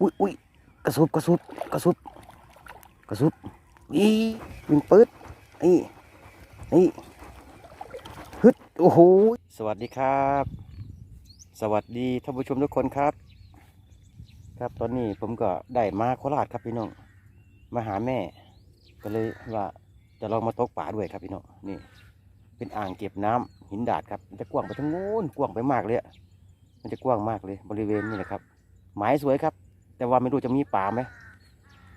อุ้ยอุ้ยกระสุบกระสุบกระสุบกระสุบอีวิ่งปืดนี่นี่ฮึดโอ้โหสวัสดีครับ สวัสดีท่านผู้ชมทุกคนครับ ครับตอนนี้ผมก็ได้มาโคราชครับพี่น้องมาหาแม่ ก็เลยว่าจะลองมาตกป่าด้วยครับพี่น้องนี่ เป็นอ่างเก็บน้ำหินดาดครับมันจะกว้างไปทั้งโน้นกว้างไปมากเลยอะมันจะกว้างมากเลย บริเวณนี้แหละครับ หมายสวยครับ แต่ว่าไม่รู้จะมีปลาไหม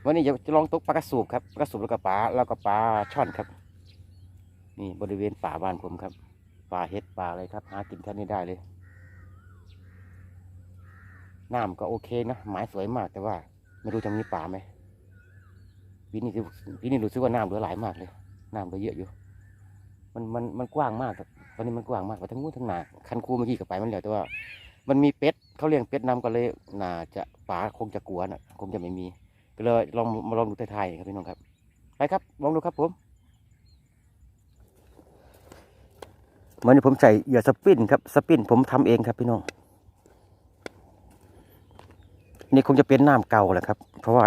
วันนี้จะลองตกปลากระสูบครับปลากระสูบแล้วก็ปลาแล้วก็ปลาช่อนครับ นี่บริเวณป่าบ้านผมครับปลาเห็ดปลาอะไรครับหากินแค่นี้ได้เลยน้ำก็โอเคนะหมายสวยมากแต่ว่า ไม่รู้จะมีปลาไหมปีนี้ปีนี้รู้สึกว่าน้ำเหลือหลายมากเลยน้ำเหลือเยอะอยู่ มันมันมันกว้างมากครับตอนนี้มันกว้างมากไปทั้งนู้นทั้งหนาคันคูเมื่อกี้ก็ไปมันแล้วแต่ว่า มันมีเป็ดเขาเลี้ยงเป็ดนำก็เลยน่าจะป่าคงจะกลัวนะคงจะไม่มีก็เลยลองมาลองดูไทยๆครับพี่น้องครับไปครับลองดูครับผมวันนี้ผมใส่เหยื่อสปินครับสปินผมทำเองครับพี่น้องนี่คงจะเป็นน้ำเก่าแหละครับ เพราะว่า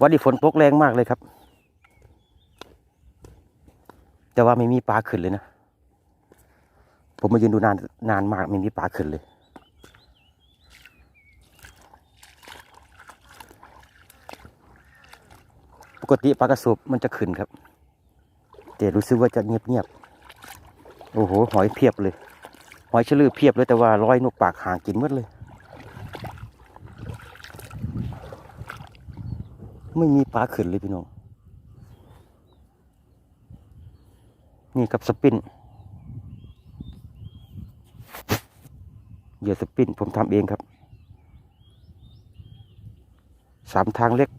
วันนี้ฝนตกแรงมากเลยครับ แต่ว่าไม่มีปลาขึ้นเลยนะ ผมมายืนดูนานนานมากไม่มีปลาขึ้นเลย กติปลากระสุบมันจะขึ้นครับแต่รู้สึกว่าจะเงียบเงียบๆ โอ้โห หอยเพียบเลย หอยเชลือเพียบเลยแต่ว่าร้อยนกปากหางกินหมดเลย ไม่มีปลาขึ้นเลยพี่น้อง นี่กับสปินเหยื่อสปินผมทำเองครับ สามทางเล็ก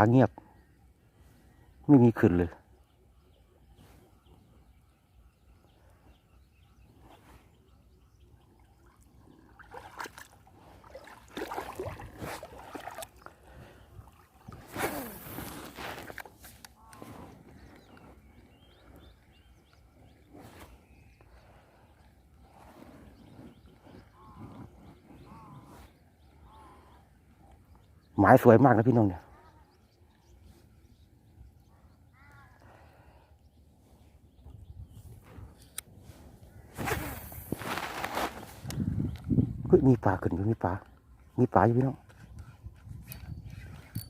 าเงียบ ไม่มีขึ้นเลย หมายสวยมากนะพี่น้องเนี่ย เฮ้ยมีป ลาขึ้นอยู่มีปลา มีปลาอยู่พี่น้อง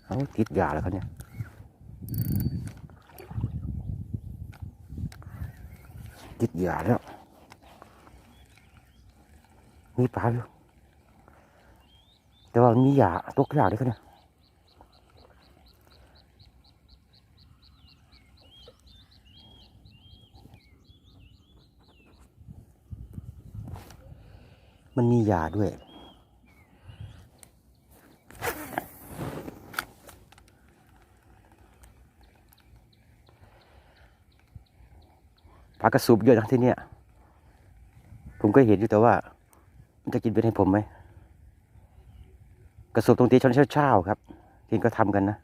เอาติดยาแล้วเขาเนี่ยติดยาแล้ว มีปลาอยู่ แต่ว่ามันมียาตกยาเลยเขาเนี่ยมันมียาด้วย ปลากระสูบเยอะนะที่เนี่ย ผมก็เห็นอยู่แต่ว่า มันจะกินเป็นให้ผมไหม กระสูบตรงตีชนเช้าๆครับทีนก็ทำกันนะ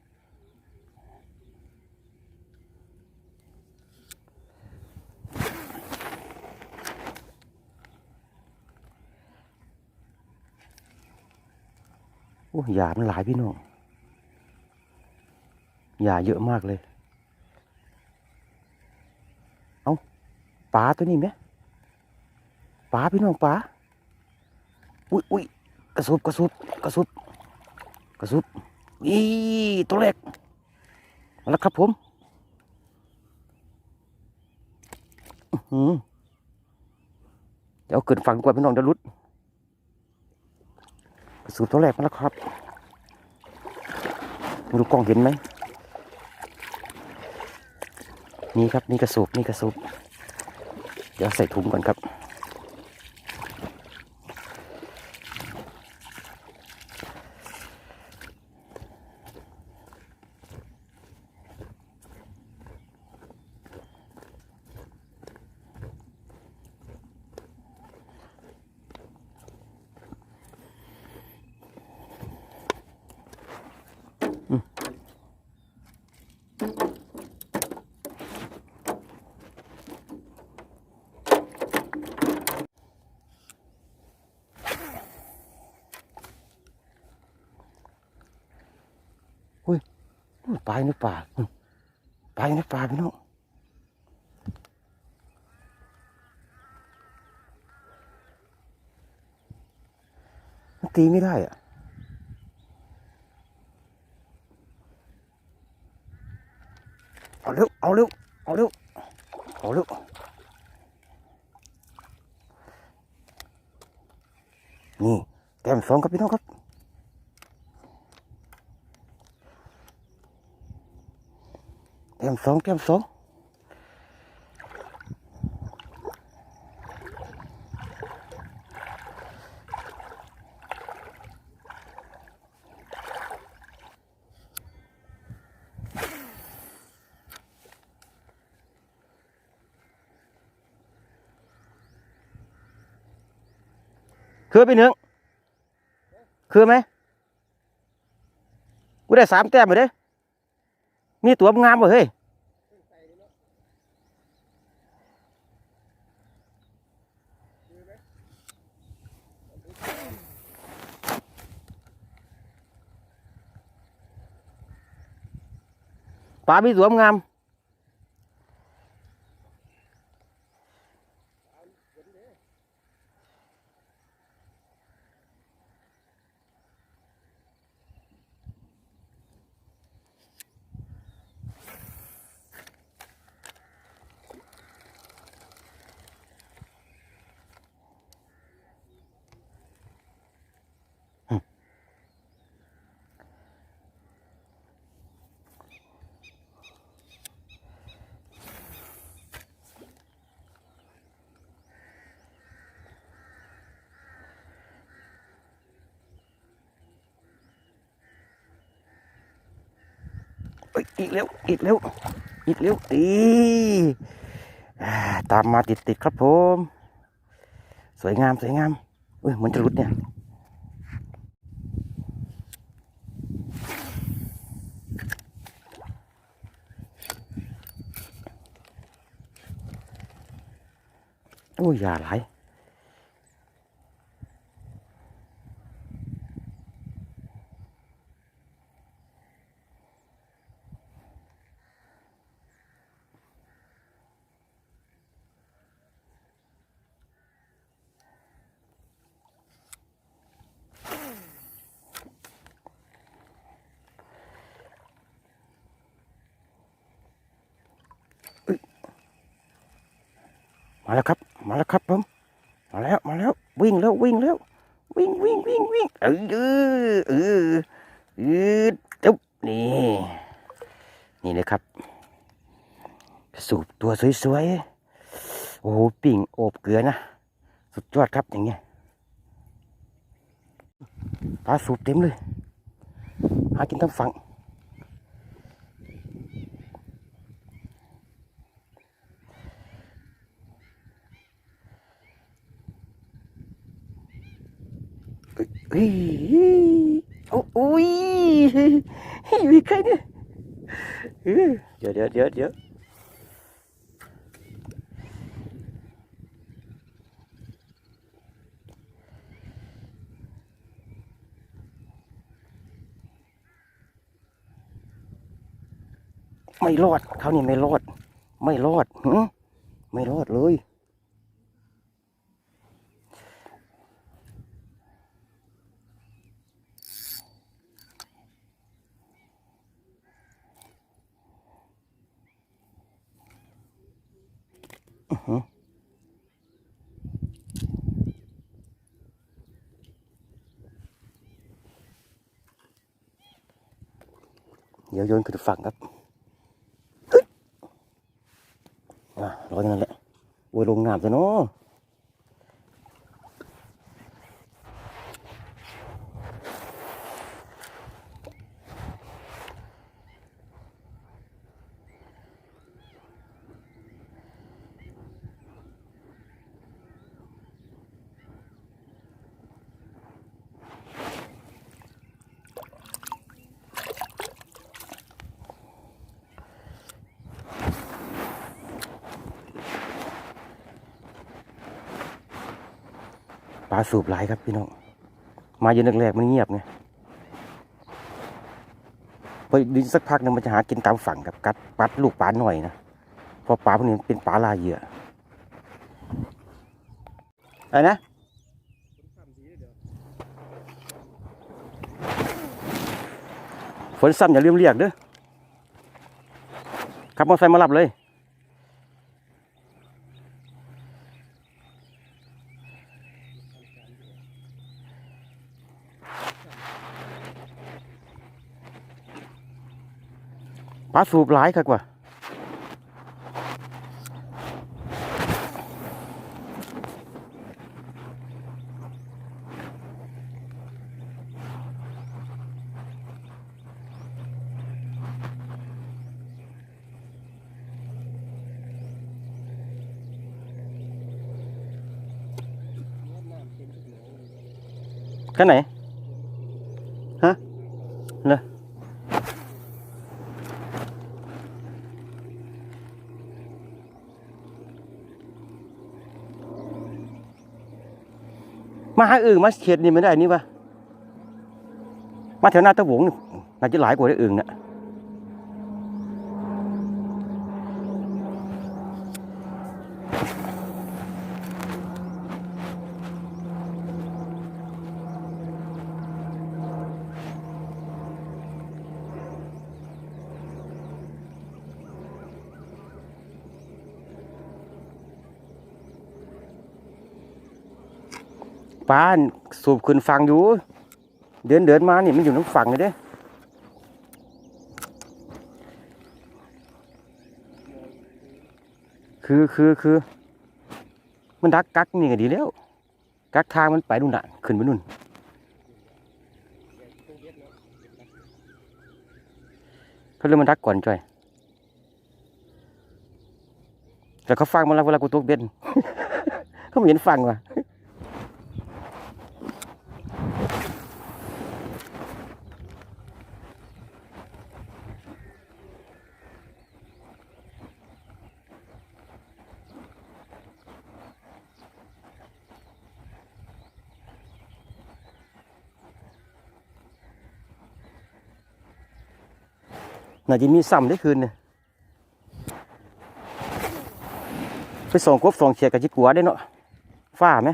โอ้ยามันหลายพี่น้องยาเยอะมากเลย เอา ปลาตัวนี้ไหมปลาพี่น้องปลาอุ้ยอุ้ยกระสุบกระสุบกระสุบกระสุบอีตัวเล็กมาแล้วครับผมอือเดี๋ยวเกินฟังกว่าพี่น้องเดี๋ยวหลุดกระสุนตัวแรกมาแล้วครับไม่รู้กล้องเห็นไหมนี่ครับนี่กระสุบนี่กระสุบ เดี๋ยวใส่ถุงก่อนครับ ปลาอยู่ในป่าปลาอยู่ในป่าพี่น้องตีไม่ได้อะเอาเร็ว เอาเร็ว เอาเร็ว เอาเร็ว นี่แต้มสองครับพี่น้องครับ แต้ม สองแต้มสองคือพี่หนึ่งคือไหมกูได้สามแต้มเลยเด้มีตัวงามบ่เฮ้ย ปลามี อีกแล้วอีกแล้วอีกแล้วอีตามมาติดติดครับผม สวยงามสวยงามเอ้ยเหมือนจะหลุดเนี่ยโอ้ยอย่าไหล มาแล้วครับ มาแล้วครับผมมาแล้วมาแล้ว วิ่งแล้ววิ่งแล้ววิ่งวิ่งวิ่งวิ่งเออเออเออเออจุ๊บนี่นี่เลยครับ สูบตัวสวยๆโอ้โหปิ่งโอบเกลือนะสุดยอดครับอย่างเงี้ยปลาสูบเต็มเลย หากินทั้งฝั่งเฮ้ยโอ้โอ้ยเฮ้ยมีใครเนี่ยเดี๋ยวเดี๋ยวเดี๋ยวเดี๋ยวไม่รอดเขานี่ไม่รอด ไม่รอดหึไม่รอดเลย เดี๋ยวโยนขึ้นฝั่งครับอะรออย่างนั้นแหละโอ้ยลงน้ำซะเนาะาสูบหลายครับพี่น้อง มาเย็นแรกๆมันเงียบไงปอดินสักพักหนึงมันจะหากินตามฝั่งครับกัดปัดลูกปลาหน่อยนะเพอปลาพวกนี้เป็นปลาลายเหยื่ออะไรนะฝนซ้ำอย่าลืมเรียกเด้อขับมอเตอร์ไซค์มารับเลย ปลาสูบหลายครับกว่าแค่ไหน ฮะเหรอ มาหาอื่นมาเขียดนี่ไม่ได้นี่วะมาแถวหน้าตะหวงน่าจะหลายกว่าได้อื่นเนี่ย ปลาสูบขึ้นฟังอยู่ เดินเดินมานี่มันอยู่น้ำฝั่งเลยเด้คือคือคือ มันดักกักนี่ก็ดีแล้ว กักทางมันไปนู่นน่ะ ขึ้นไปนู่น เขาเริ่มมันดักก่อนจ้อย แต่เขาฟังมาแล้วเวลากูตกเบ็ดเขาไม่เห็นฟังว่ะ น่าจะมีซ้ำได้คืนเนี่ยไปส่องกบส่องเขียดกับจิตกัวได้เนาะฝ้าไหม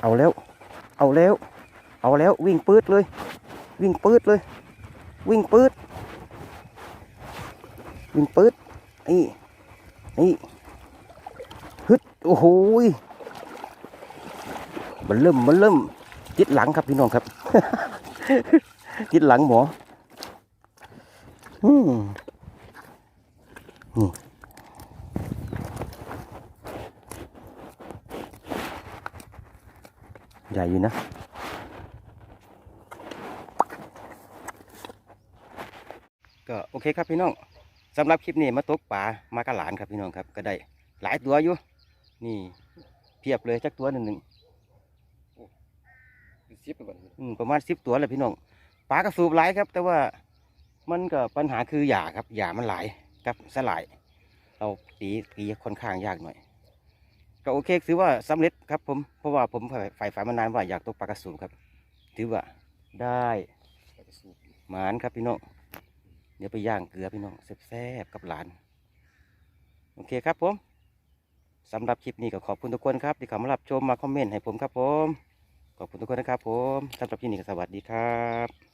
เอาแล้ว เอาแล้ว เอาแล้ววิ่งปื๊ดเลย วิ่งปื๊ดเลย วิ่งปื๊ดวิ่งปื๊ดนี่นี่ฮึดโอ้โหมันเริ่มมันเริ่มจิตหลังครับพี่น้องครับ จิตหลังหมออืมนี่ใหญ่อยู่นะก็โอเคครับพี่น้องสำหรับคลิปนี้มาตกป่ามากระหลานครับพี่น้องครับ ก็ได้หลายตัวอยู่ นี่เพียบเลยจักตัวหนึ่งหนึ่งซิปไปก่อนอืมประมาณสิบตัวแหละพี่น้อง ปลากระสูบหลายครับ แต่ว่ามันก็ปัญหาคือหยาครับหยามันหลายกับสลาย เราตีตีค่อนข้างยากหน่อย ก็โอเคถือว่าสำเร็จครับผมเพราะว่าผมฝ่ายฝันมานานว่าอยากตกปลากระสูบครับ ถือว่าได้หมานครับพี่น้องเดี๋ยวไปย่างเกลือพี่น้องแซ่บๆกับหลาน โอเคครับผมสำหรับคลิปนี้ก็ขอบคุณทุกคนครับที่เข้ามารับชมมาคอมเมนต์ให้ผมครับผม ขอบคุณทุกคนนะครับผมสำหรับคลิปนี้ก็สวัสดีครับ